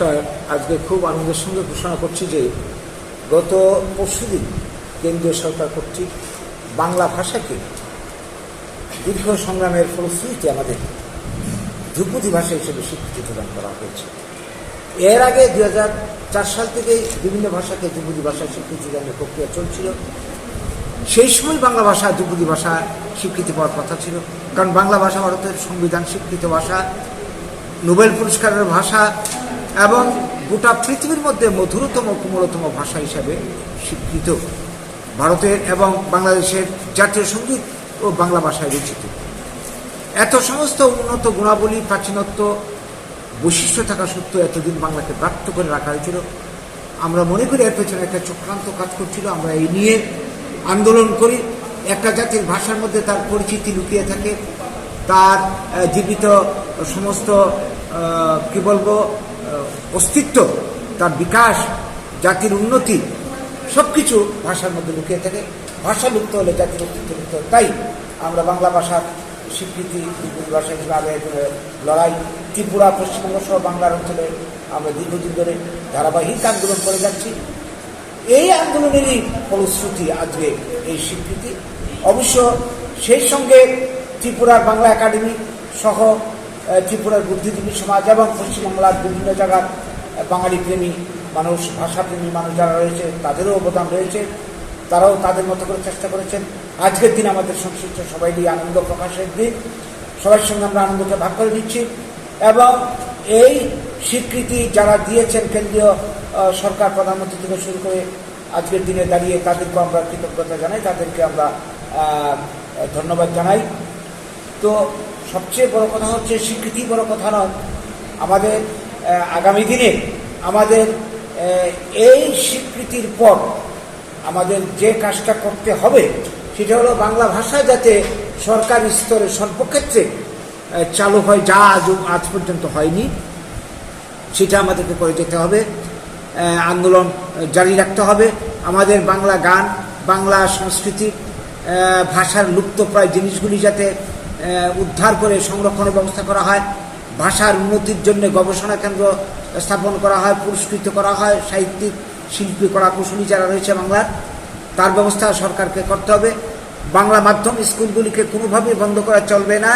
নমস্কার। আজকে খুব আনন্দের সঙ্গে ঘোষণা করছি যে গত পরশুদিন কেন্দ্রীয় সরকার কর্তৃক বাংলা ভাষাকে দীর্ঘ সংগ্রামের ফলশ্রুতিতে আমাদের ধ্রুপদী ভাষা হিসেবে স্বীকৃতি প্রদান করা হয়েছে। এর আগে চার সাল থেকে বিভিন্ন ভাষাকে ধ্রুপদী ভাষার স্বীকৃতি দানের প্রক্রিয়া চলছিল। সেই সময় বাংলা ভাষা ধ্রুপদী ভাষা স্বীকৃতি পাওয়ার কথা ছিল। কারণ বাংলা ভাষা ভারতের সংবিধান স্বীকৃত ভাষা, নোবেল পুরস্কারের ভাষা এবং গোটা পৃথিবীর মধ্যে মধুরতম, কোমলতম ভাষা হিসাবে স্বীকৃত। ভারতের এবং বাংলাদেশের জাতীয় সংগীত ও বাংলা ভাষায় রচিত। এত সমস্ত উন্নত গুণাবলী, প্রাচীনত্ব, বৈশিষ্ট্য থাকা সত্ত্বেও এতদিন বাংলাকে প্রাপ্ত করে রাখা হয়েছিল। আমরা মনে করি এর পেছনে একটা চক্রান্ত কাজ করছিল। আমরা এই নিয়ে আন্দোলন করি। একটা জাতির ভাষার মধ্যে তার পরিচিতি লুকিয়ে থাকে। তার জীবিত সমস্ত কি বলব অস্তিত্ব, তার বিকাশ, জাতির উন্নতি সব কিছু ভাষার মধ্যে লুকিয়ে থাকে। ভাষা লুপ্ত হলে জাতির অস্তিত্ব লুপ্ত। তাই আমরা বাংলা ভাষার স্বীকৃতি ভাষা হিসেবে লড়াই, ত্রিপুরা, পশ্চিমবঙ্গ সহ বাংলার অঞ্চলে আমরা দীর্ঘদিন ধরে ধারাবাহিক আন্দোলন করে যাচ্ছি। এই আন্দোলনেরই ফলশ্রুতি আজকে এই স্বীকৃতি। অবশ্য সেই সঙ্গে ত্রিপুরার বাংলা একাডেমি সহ ত্রিপুরার বুদ্ধিজীবী সমাজ এবং পশ্চিমবাংলার বিভিন্ন জায়গার বাঙালি প্রেমী মানুষ ভাষাপ্রেমী মানুষ যারা রয়েছে, তাদেরও অবদান রয়েছে। তারাও তাদের মতো করে চেষ্টা করেছেন। আজকের দিন আমাদের সংশ্লিষ্ট সবাইরই আনন্দ প্রকাশের দিন। সবার সঙ্গে আমরা আনন্দকে ভাগ করে নিচ্ছি। এবং এই স্বীকৃতি যারা দিয়েছেন কেন্দ্রীয় সরকার প্রধানমন্ত্রী থেকে শুরু করে আজকের দিনে দাঁড়িয়ে তাদেরকে আমরা কৃতজ্ঞতা জানাই। তাদেরকে আমরা ধন্যবাদ জানাই। তো সবচেয়ে বড় কথা হচ্ছে স্বীকৃতি বড় কথা নয়। আমাদের আগামী দিনে আমাদের এই স্বীকৃতির পর আমাদের যে কাজটা করতে হবে সেটা হলো বাংলা ভাষা যাতে সরকার স্তরে সর্বক্ষেত্রে চালু হয়, যা আজ আজ পর্যন্ত হয়নি, সেটা আমাদেরকে করে যেতে হবে। আন্দোলন জারি রাখতে হবে। আমাদের বাংলা গান, বাংলা সংস্কৃতি ভাষার লুপ্তপ্রায় জিনিসগুলি যাতে উদ্ধার করে সংরক্ষণের ব্যবস্থা করা হয়। ভাষার উন্নতির জন্য গবেষণা কেন্দ্র স্থাপন করা হয়, পুরস্কৃত করা হয়, সাহিত্যিক, শিল্পী কলা কুশলী যারা রয়েছে বাংলার, তার ব্যবস্থা সরকারকে করতে হবে। বাংলা মাধ্যম স্কুলগুলিকে কোনোভাবেই বন্ধ করা চলবে না।